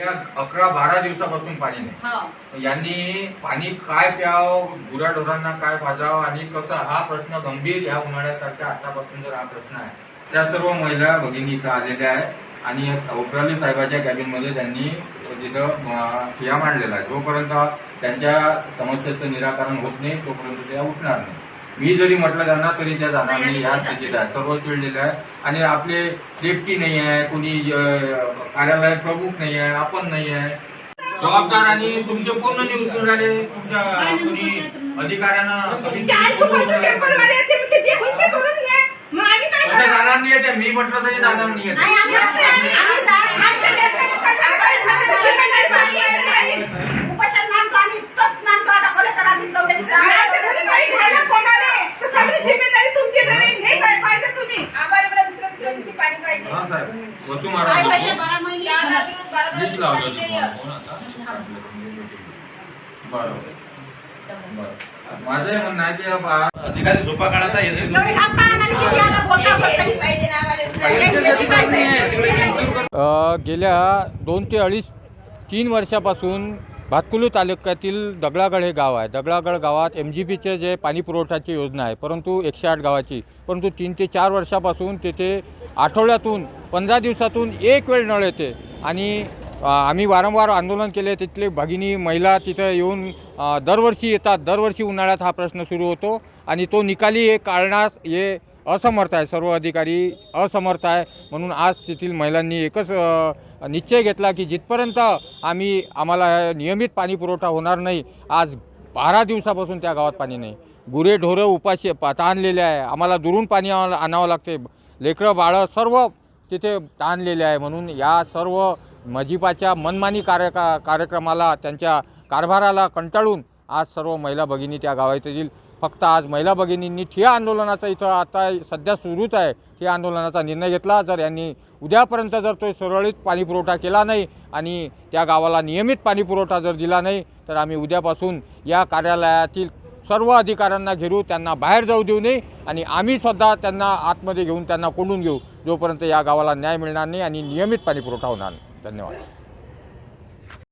त्या अकरा बारा दिवसापासून पाणी नाही. यांनी पाणी काय प्याव गुराढोरांना काय पाजावं आणि कसं हा प्रश्न गंभीर ह्या उन्हाळ्यासारख्या आतापासून जर हा प्रश्न आहे त्या सर्व महिला भगिनी इथं आलेल्या आहेत. आणि ओपराली साहेबाच्या कॅबिनमध्ये त्यांनी तिथं ठिया मांडलेला आहे. जोपर्यंत त्यांच्या समस्येचं निराकरण होत नाही तोपर्यंत त्या उठणार नाही. मी जरी म्हटलं त्यांना तरी त्या जाणार नाही या स्थितीत आहे सर्व चिडलेलं आहे. आणि आपले सेफ्टी नाही आहे कोणी कार्यालय प्रमुख नाही आहे आपण नाही आहे. जबाबदार आणि तुमचे पूर्ण न्यूज मिळाले तुमच्या कोणी अधिकाऱ्यांना कधी ते आज दुपारचं टेम्परवाले आहेत, ते- ते जे होईल ते करून घ्या. मग आम्ही काय असं करणार? जाणार नाही आहे मी म्हटलं तरी जाणार नाही नाही, आम्ही- आम्ही- आम्ही- आम्ही जा- आमच्या लेकरांनी कशाला पाहिजे? आमची जिम्मेदारी माझी आहे, नाही. उपोषण मानतो आम्ही इतकंच मानतो आता कलेक्टर ऑफिस जाऊ दे तिथं. आणि आमच्या घरी काही झालं कोणाला, तर सगळी जिम्मेदारी तुमची राहील. हे काय पाहिजे तुम्ही आम्हाला बरं दुसऱ्या दुसऱ्या दिवशी पाणी पाहिजे हा साहेब वसू महाराज मीच लावलं. फोन आता बरं. माझं हे म्हणणं आहे की बा- झोपा काढायचा. अ, गेल्या दोन ते अडीच तीन वर्षापासून भातकुलू तालुक्यातील दगडागड हे गाव आहे. दगडागड गावात एम जी पीचे जे पाणी पुरवठ्याची योजना आहे परंतु एकशे आठ गावाची परंतु तीन ते चार वर्षापासून तेथे आठवड्यातून पंधरा दिवसातून एक वेळ नळ येते. आणि आम्ही वारंवार आंदोलन केले. तिथले भगिनी महिला तिथं येऊन दरवर्षी येतात. दरवर्षी उन्हाळ्यात हा प्रश्न सुरू होतो. आणि तो निकाली हे काढण्यास हे असमर्थ आहे. सर्व अधिकारी असमर्थ आहे. म्हणून आज तेथील महिलांनी एकच निश्चय घेतला की जिथपर्यंत आम्ही आम्हाला नियमित पाणी पुरवठा होणार नाही आज बारा दिवसापासून त्या गावात पाणी नाही. गुरे ढोरं उपाशी ताणलेले आहे. आम्हाला दुरून पाणी आणावं लागते. लेकरं बाळं सर्व तिथे ताणलेले आहे म्हणून या सर्व मजिपाच्या मनमानी कार्य का कार्यक्रमाला त्यांच्या कारभाराला कंटाळून आज सर्व महिला भगिनी त्या गावातील फक्त आज महिला भगिनींनी ठिया आंदोलनाचा इथं आता सध्या सुरूच आहे. ठिया आंदोलनाचा निर्णय घेतला. जर यांनी उद्यापर्यंत जर तो सुरळीत पाणीपुरवठा केला नाही आणि त्या गावाला नियमित पाणीपुरवठा जर दिला नाही तर आम्ही उद्यापासून या कार्यालयातील सर्व अधिकाऱ्यांना घेरू त्यांना बाहेर जाऊ देऊ नये आणि आम्ही सुद्धा त्यांना आतमध्ये घेऊन त्यांना कोंडून घेऊ जोपर्यंत या गावाला न्याय मिळणार नाही आणि नियमित पाणीपुरवठा होणार नाही. धन्यवाद.